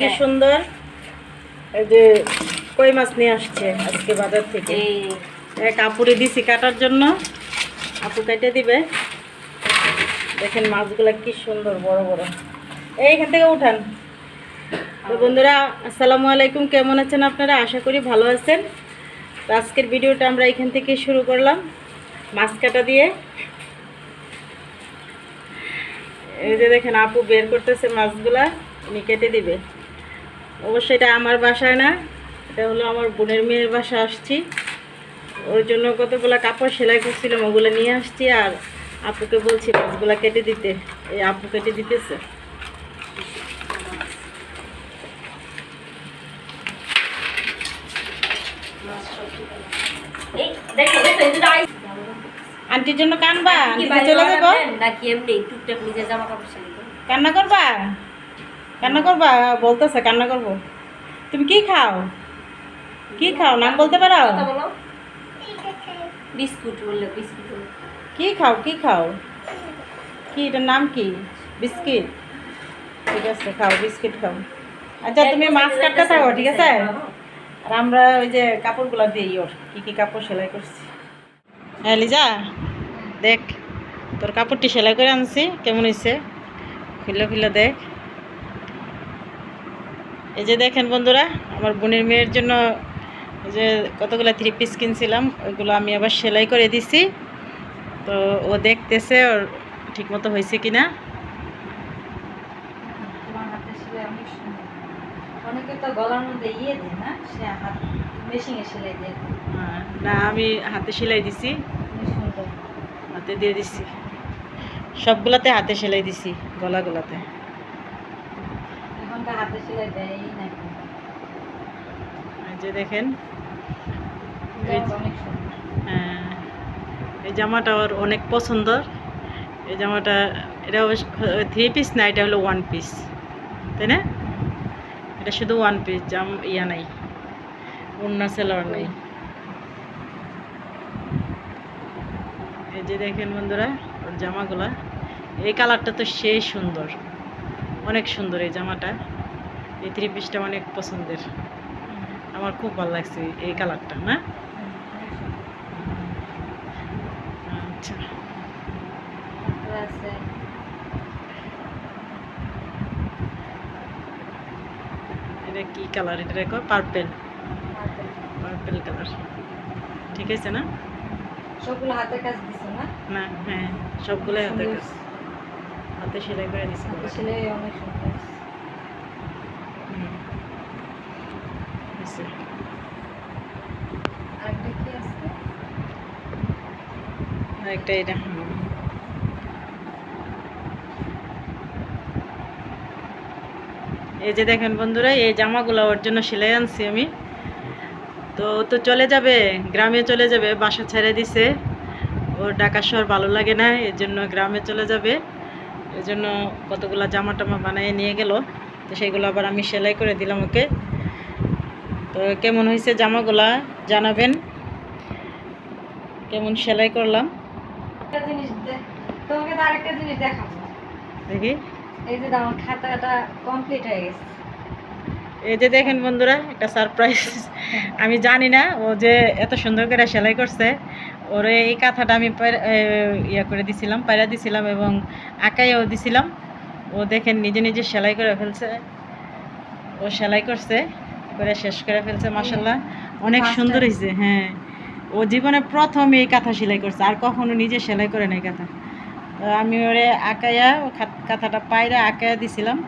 কি সুন্দর। এই যে কই মাছ নিয়ে আসছে আজকে বাজার থেকে? এক আপুরে দিছি কাটার জন্য। আপু কেটে দিবে। দেখেন মাছগুলো কি সুন্দর বড় বড়। এইখান থেকে উঠান। তো বন্ধুরা আসসালামু আলাইকুম। কেমন আছেন আপনারা? আশা করি ভালো আছেন। তো আজকের ভিডিওটা আমরা এখান থেকে শুরু করলাম। মাছ কাটা দিয়ে। এই যে দেখেন আপু বের করতেছে মাছগুলা, উনি কেটে দিবে। অবশ্যই এটা আমার বাসায় না, এটা হলো আমার বোনের মেয়ের বাসা আসছি। ওর জন্য কতগুলো কাপড় সেলাই করছিলাম, ওগুলো নিয়ে আসছি আর আপুকে বলছি মাছগুলা কেটে দিতে। এই আপু কেটে দিতেছে এই দেখো দেখো এই যে রাইস আন্টির জন্য কানবা? চলে যাব। নাকি এমনি টুকটাক নিজের জামা কাপড়? কান্না করবা? কান্না করবা? বলতেছে কান্না করব। তুমি কি খাও? কি খাও? নাম বলতে পারো। বিস্কুট বললে বিস্কুট। কি খাও? কি খাও? কি এটার নাম কি? বিস্কিট। ঠিক আছে খাও বিস্কিট খাও। আচ্ছা তুমি মাছ কাটতে থাকো ঠিক আছে? আর আমরা ওই যে কাপড়গুলো দিই ওর কি কি কাপড় সেলাই করছি। হ্যাঁ লিজা? দেখ তোর কাপড়টি সেলাই করে আনছি কেমন হয়েছে খুলে খুলে দেখ। এই যে দেখেন বন্ধুরা আমার বোনের মেয়ের জন্য যে কতগুলো থ্রি পিস কিনছিলাম ওইগুলো আমি আবার সেলাই করে দিছি। তো ও দেখতেছে ওর ঠিক মতো হয়েছে কি না ইয়ে না হ্যাঁ, না আমি হাতে সেলাই দিছি। হাতে দিয়ে দিছি। সবগুলাতে হাতে সেলাই দিছি গলাগুলাতে। যে দেখেন হ্যাঁ, এই জামাটা ওর অনেক পছন্দ। এই জামাটা এটা থ্রি পিস না এটা হলো ওয়ান পিস তাই না? এটা শুধু ওয়ান পিস জাম ইয়া নাই অন্য সেলার নেই। এই যে দেখেন বন্ধুরা ওর জামাগুলা। এই কালারটা তো সেই সুন্দর। অনেক সুন্দর এই জামাটা। এই থ্রি পিসটা অনেক পছন্দের। আমার খুব ভালো লাগছে এই কালারটা না? আচ্ছা। এটা কি কালার? এটা পার্পেল পার্পেল কালার। ঠিক আছে না? সবগুলো হাতের কাজ দিছো না? না হ্যাঁ সবগুলোই হাতে সুন্দর। কাজ। হাতে সেলাই করে দিছি হাতে সেলাই অনেক সুন্দর। আরেকটা কি আছে? আর একটা এটা। এই যে দেখেন বন্ধুরা এই জামাগুলো ওর জন্য সেলাই আনছি আমি। তো ও তো চলে যাবে গ্রামে চলে যাবে বাসা ছেড়ে দিছে। ওর ঢাকা শহর ভালো লাগে না এর জন্য গ্রামে চলে যাবে। এই জন্য কতগুলো জামা টামা বানিয়ে নিয়ে গেল তো সেগুলো আবার আমি সেলাই করে দিলাম ওকে। তো কেমন হয়েছে জামাগুলা জানাবেন? কেমন সেলাই করলাম? দেখি। এই যে আমার খাতাটা কমপ্লিট হয়ে গেছে। এই যে দেখেন বন্ধুরা একটা সারপ্রাইজ আমি জানি না ও যে এত সুন্দর করে সেলাই করছে ওর এই কাঁথাটা আমি ইয়া করে দিছিলাম পায়রা দিছিলাম এবং আঁকাইও দিছিলাম। ও দেখেন নিজে নিজে সেলাই করে ফেলছে। ও সেলাই করছে করে শেষ করে ফেলছে মাসাল্লাহ অনেক সুন্দর হয়েছে হ্যাঁ। ও জীবনে প্রথম এই কাঁথা সেলাই করছে আর কখনো নিজে সেলাই করে নাই কাঁথা। আমি ওরে আঁকাইয়া ও কাঁথাটা পায়রা আঁকাইয়া দিছিলাম।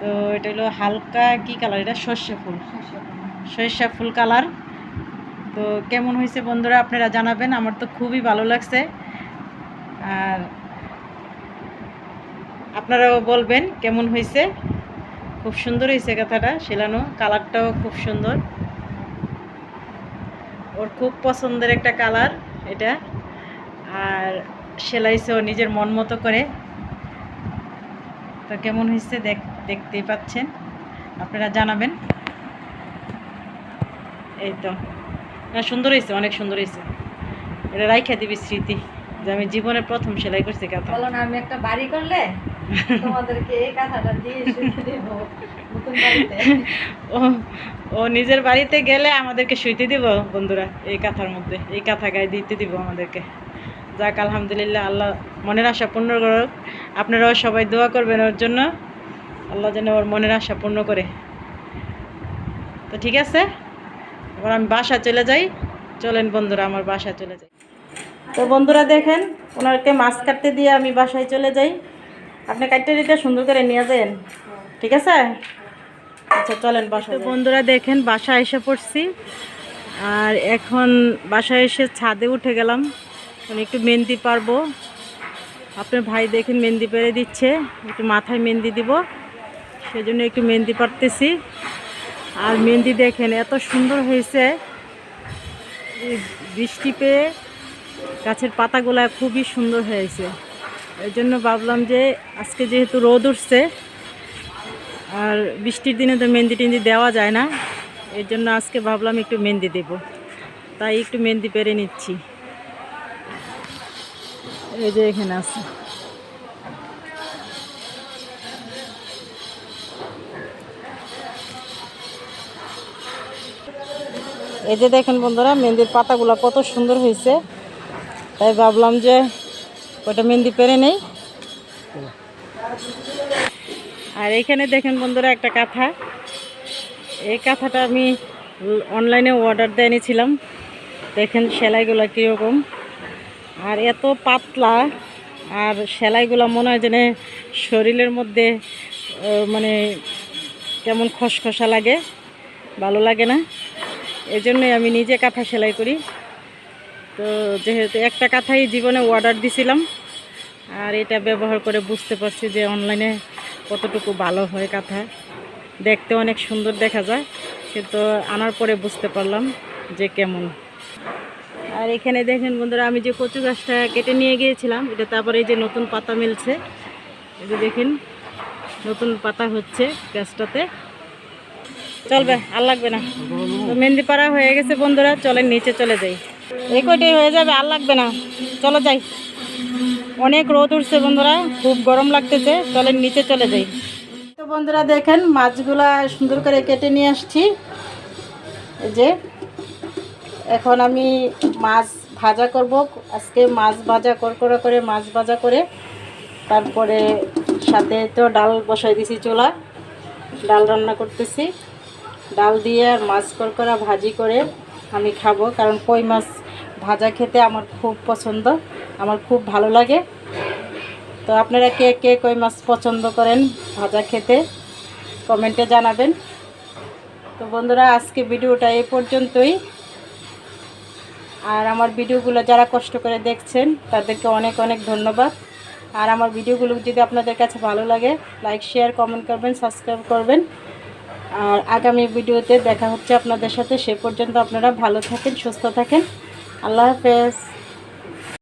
তো এটা হলো হালকা কি কালার? এটা সর্ষে ফুল। সরিষা ফুল। কালার। তো কেমন হয়েছে বন্ধুরা আপনারা জানাবেন। আমার তো খুবই ভালো লাগছে। আর আপনারাও বলবেন কেমন হয়েছে? খুব সুন্দর হয়েছে কথাটা সেলানো কালারটাও খুব সুন্দর। ওর খুব পছন্দের একটা কালার এটা। আর সেলাইছে ও নিজের মন মতো করে। তো কেমন হয়েছে দেখ দেখতেই পাচ্ছেন। আপনারা জানাবেন। এই তো। সুন্দর হয়েছে অনেক সুন্দর হয়েছে। এটা রাইখা দিবি স্মৃতি যে আমি জীবনের প্রথম সেলাই করছি কাঁথা। বলো না আমি একটা বাড়ি করলে তোমাদেরকে এই কাঁথাটা দিয়ে ও ও নিজের বাড়িতে গেলে আমাদেরকে শুইতে দিব বন্ধুরা এই কাঁথার মধ্যে। এই কাঁথা গায়ে দিতে দিব আমাদেরকে। যাক আলহামদুলিল্লাহ আল্লাহ মনের আশা পূর্ণ করুক। আপনারাও সবাই দোয়া করবেন ওর জন্য। আল্লাহ যেন ওর মনের আশা পূর্ণ করে। তো ঠিক আছে? এবার আমি বাসা চলে যাই। চলেন বন্ধুরা আমার বাসা চলে যাই। তো বন্ধুরা দেখেন ওনাকে মাছ কাটতে দিয়ে আমি বাসায় চলে যাই। আপনি কাটতে দিতে সুন্দর করে নিয়ে যান। ঠিক আছে? আচ্ছা চলেন বাসা বন্ধুরা দেখেন বাসা এসে পড়ছি। আর এখন বাসায় এসে ছাদে উঠে গেলাম। আমি একটু মেহেন্দি পারব আপনার ভাই দেখেন মেহেন্দি পেরে দিচ্ছে। একটু মাথায় মেহেন্দি দিব। সেই জন্য একটু মেহেন্দি পারতেছি আর মেহেন্দি দেখেন, এত সুন্দর হয়েছে। বৃষ্টি পেয়ে গাছের পাতাগুলা খুবই সুন্দর হয়েছে। এই জন্য ভাবলাম যে আজকে যেহেতু রোদ উঠছে, আর বৃষ্টির দিনে তো মেহেন্দি টেন্দি দেওয়া যায় না, এর জন্য আজকে ভাবলাম একটু মেহেন্দি দেব। তাই একটু মেহেন্দি পেরে নিচ্ছি। এই যে এখানে আছে। এই যে দেখেন বন্ধুরা, মেহেন্দির পাতাগুলো কত সুন্দর হয়েছে। তাই ভাবলাম যে ওটা মেহেন্দি পেরে নেই। আর এখানে দেখেন বন্ধুরা একটা কাঁথা। এই কাঁথাটা আমি অনলাইনে অর্ডার দিয়ে এনেছিলাম। দেখেন সেলাইগুলো কীরকম। আর এত পাতলা, আর সেলাইগুলো মনে হয় যেন শরীরের মধ্যে মানে কেমন খসখসা লাগে, ভালো লাগে না। এই আমি নিজে কাঁথা সেলাই করি। তো যেহেতু একটা কাঁথাই জীবনে অর্ডার দিছিলাম, আর এটা ব্যবহার করে বুঝতে পারছি যে অনলাইনে কতটুকু ভালো হয় কাঁথা। দেখতে অনেক সুন্দর দেখা যায়, কিন্তু আনার পরে বুঝতে পারলাম যে কেমন। আর এখানে দেখেন বন্ধুরা, আমি যে কচু গাছটা কেটে নিয়ে গিয়েছিলাম, এটা তারপরে এই যে নতুন পাতা মিলছে। যে দেখেন, নতুন পাতা হচ্ছে গাছটাতে। চলবে, আর লাগবে না। তো মেহেন্দি পাড়া হয়ে গেছে বন্ধুরা, চলেন নিচে চলে যাই। এই কয়টাই হয়ে যাবে, আর লাগবে না। চলো যাই। অনেক রোদ উঠছে বন্ধুরা, খুব গরম লাগতেছে, চলেন নিচে চলে যাই। তো বন্ধুরা দেখেন, মাছগুলা সুন্দর করে কেটে নিয়ে আসছি। এই যে, এখন আমি মাছ ভাজা করব। আজকে মাছ ভাজা করকরা করে মাছ ভাজা করে, তারপরে সাথে তো ডাল বসাই দিছি চোলা। ডাল রান্না করতেছি। ডাল দিয়ে আর মাছ করকরা ভাজি করে আমি খাব, কারণ কই মাছ ভাজা খেতে আমার খুব পছন্দ, আমার খুব ভালো লাগে। তো আপনারা কে কে কই মাছ পছন্দ করেন ভাজা খেতে, কমেন্টে জানাবেন। তো বন্ধুরা, আজকে ভিডিওটা এই পর্যন্তই। আর আমার ভিডিওগুলো যারা কষ্ট করে দেখছেন, তাদেরকে অনেক অনেক ধন্যবাদ। আর আমার ভিডিওগুলো যদি আপনাদের কাছে ভালো লাগে লাইক শেয়ার কমেন্ট করবেন সাবস্ক্রাইব করবেন। আর আগামী ভিডিওতে দেখা হচ্ছে আপনাদের সাথে। সে পর্যন্ত আপনারা ভালো থাকেন, সুস্থ থাকেন। আল্লাহ হাফেজ।